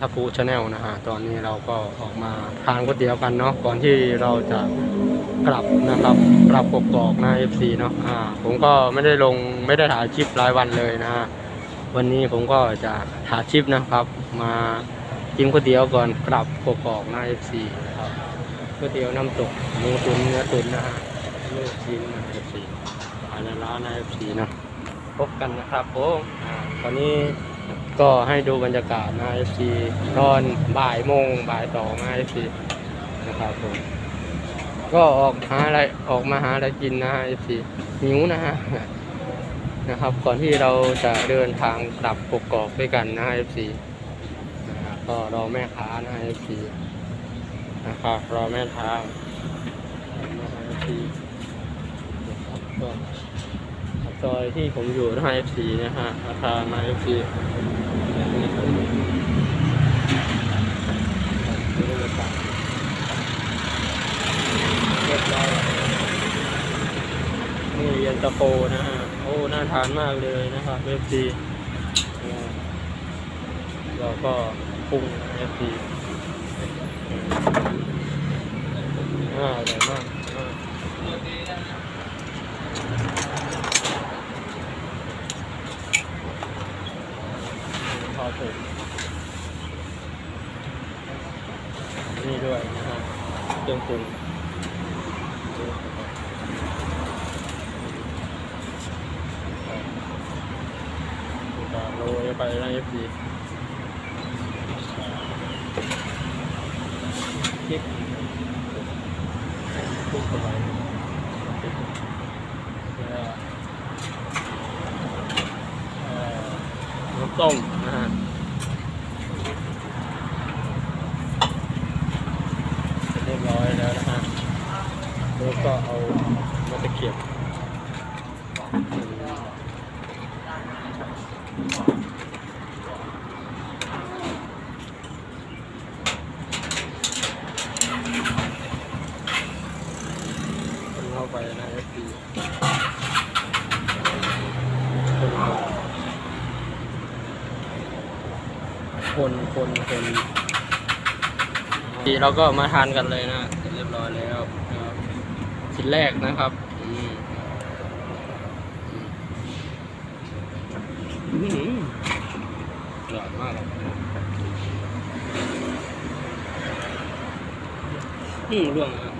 ครับฟูชาแนลนะฮะตอนนี้เราก็ออกมาทานก๋วยเตี๋ยวกันเนาะก่อนที่เราจะกลับนะครับกลับกกอกนะ FC เนาะอ่าผมก็ไม่ได้ลงไม่ได้ถ่ายคลิปรายวันเลยนะฮะวันนี้ผมก็จะถ่ายคลิปนะครับ มากินก๋วยเตี๋ยวก่อนกลับกกอกนะ FC นะครับก๋วยเตี๋ยวน้ำตกหมูตุ๋นเนื้อตุ๋นนะฮะเลูกชิ้นนะ FC ภายในร้านนะ FC เนาะพบกันนะครับผมอ่าตอนนี้ ก็ให้ดูบรรยากาศนะ FC ตอนบ่ายโมงบ่ายสองนะ FC นะครับผมก็ออกหาอะไรออกมาหาอะไรกินนะ FC หิวนะฮะนะครับ ก่อนที่เราจะเดินทางกลับกกอกด้วยกันนะ FC นะครับก็รอแม่ค้านะ FC นะครับรอแม่ค้านะ FC นะครับก็ ซอยที่ผมอยู่นะ FC นะฮะอาคารนะ FC เรียบร้อยนี่เย็นตาโฟนะฮะ โอ้ น่าทานมากเลยนะครับเอฟซีเราก็ปรุงเอฟซีอ่าอร่อยมากอ่าพ อถึงนี่ด้วยนะฮะเครื่องปรุงก็โรยไปในเอฟซีคลิกคลิกเข้าไปแล้วเอ่อ น้ำต้มนะฮะเรียบร้อยแล้วนะฮะแล้วก็เอามาตะเกียบเข้าไปนะเอฟซี คนคนคนทีเราก็มาทานกันเลยนะเสร็จเรียบร้อยแล้วชิ้นแรกนะครับอืมอืมอืมอร่อยมากอืมร่วงนะ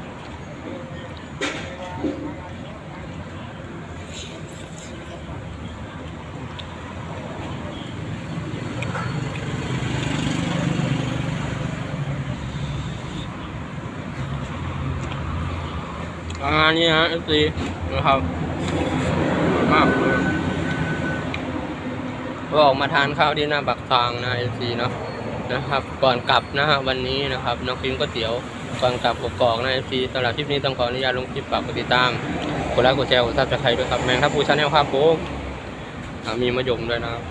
ระมาณนี้ฮะ FC นะครับมากเลยก็ออกมาทานข้าวที่หน้าบักทางนะ FC เนาะนะครับ ก่อนกลับนะฮะวันนี้นะครับน้องพิมก๋วยเตี๋ยวก่อนกลับกกอกนะ FC สำหรับคลิปนี้ต้องขออนุญาตลงคลิปฝากกดติดตามกดไลค์กดแชร์กดซับสไครต์ด้วยครับแมงทับพูชาแนลครับผมมีมะยมด้วยนะครับ